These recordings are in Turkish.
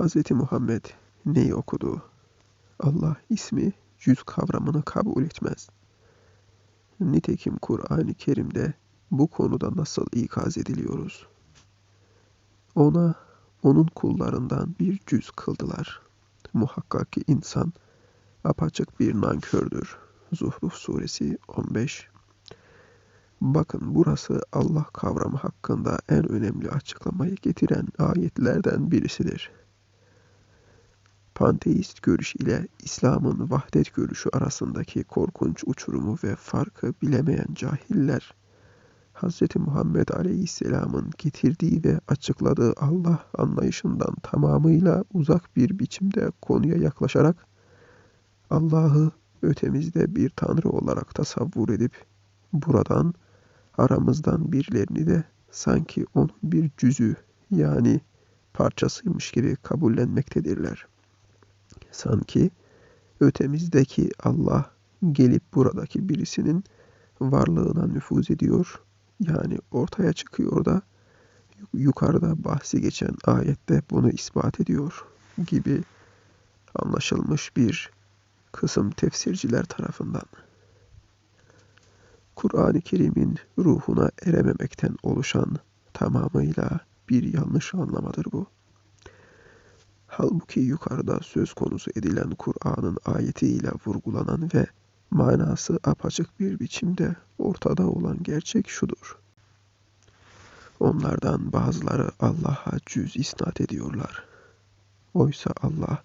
Hz. Muhammed neyi okudu? Allah ismi cüz kavramını kabul etmez. Nitekim Kur'an-ı Kerim'de bu konuda nasıl ikaz ediliyoruz? Ona onun kullarından bir cüz kıldılar. Muhakkak ki insan apaçık bir nankördür. Zuhruf suresi 15 Bakın burası Allah kavramı hakkında en önemli açıklamayı getiren ayetlerden birisidir. Panteist görüş ile İslam'ın vahdet görüşü arasındaki korkunç uçurumu ve farkı bilemeyen cahiller, Hz. Muhammed Aleyhisselam'ın getirdiği ve açıkladığı Allah anlayışından tamamıyla uzak bir biçimde konuya yaklaşarak Allah'ı ötemizde bir tanrı olarak tasavvur edip buradan aramızdan birilerini de sanki onun bir cüzü yani parçasıymış gibi kabullenmektedirler. Sanki ötemizdeki Allah gelip buradaki birisinin varlığına nüfuz ediyor. Yani ortaya çıkıyor da yukarıda bahsi geçen ayette bunu ispat ediyor gibi anlaşılmış bir kısım tefsirciler tarafından. Kur'an-ı Kerim'in ruhuna erememekten oluşan tamamıyla bir yanlış anlamadır bu. Halbuki yukarıda söz konusu edilen Kur'an'ın ayetiyle vurgulanan ve manası apaçık bir biçimde ortada olan gerçek şudur. Onlardan bazıları Allah'a cüz isnat ediyorlar. Oysa Allah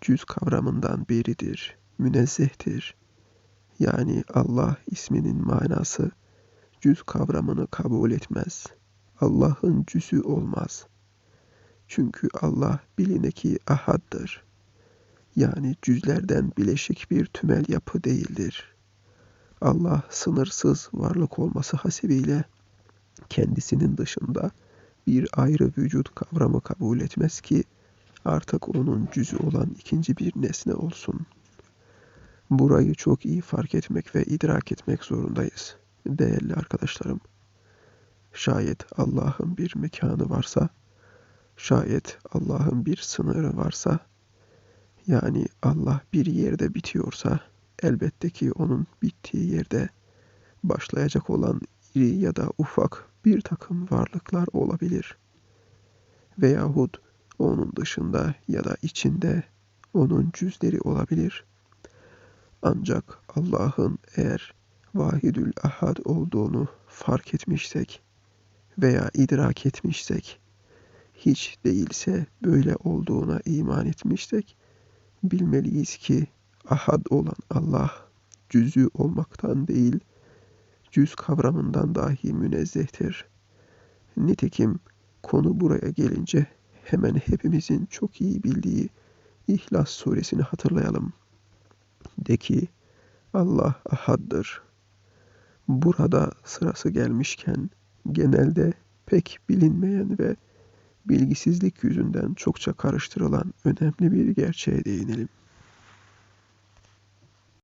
cüz kavramından biridir, münezzehtir. Yani Allah isminin manası cüz kavramını kabul etmez. Allah'ın cüzü olmaz. Çünkü Allah bilineki ahaddır. Yani cüzlerden bileşik bir tümel yapı değildir. Allah sınırsız varlık olması hasebiyle kendisinin dışında bir ayrı vücut kavramı kabul etmez ki artık onun cüzü olan ikinci bir nesne olsun. Burayı çok iyi fark etmek ve idrak etmek zorundayız değerli arkadaşlarım. Şayet Allah'ın bir mekanı varsa, şayet Allah'ın bir sınırı varsa, yani Allah bir yerde bitiyorsa, elbette ki onun bittiği yerde başlayacak olan iri ya da ufak bir takım varlıklar olabilir. Veyahut onun dışında ya da içinde onun cüzleri olabilir. Ancak Allah'ın eğer vahidül ahad olduğunu fark etmişsek veya idrak etmişsek, hiç değilse böyle olduğuna iman etmişsek, bilmeliyiz ki ahad olan Allah cüzü olmaktan değil, cüz kavramından dahi münezzehtir. Nitekim konu buraya gelince hemen hepimizin çok iyi bildiği İhlas suresini hatırlayalım. De ki Allah ahaddır. Burada sırası gelmişken genelde pek bilinmeyen ve bilgisizlik yüzünden çokça karıştırılan önemli bir gerçeğe değinelim.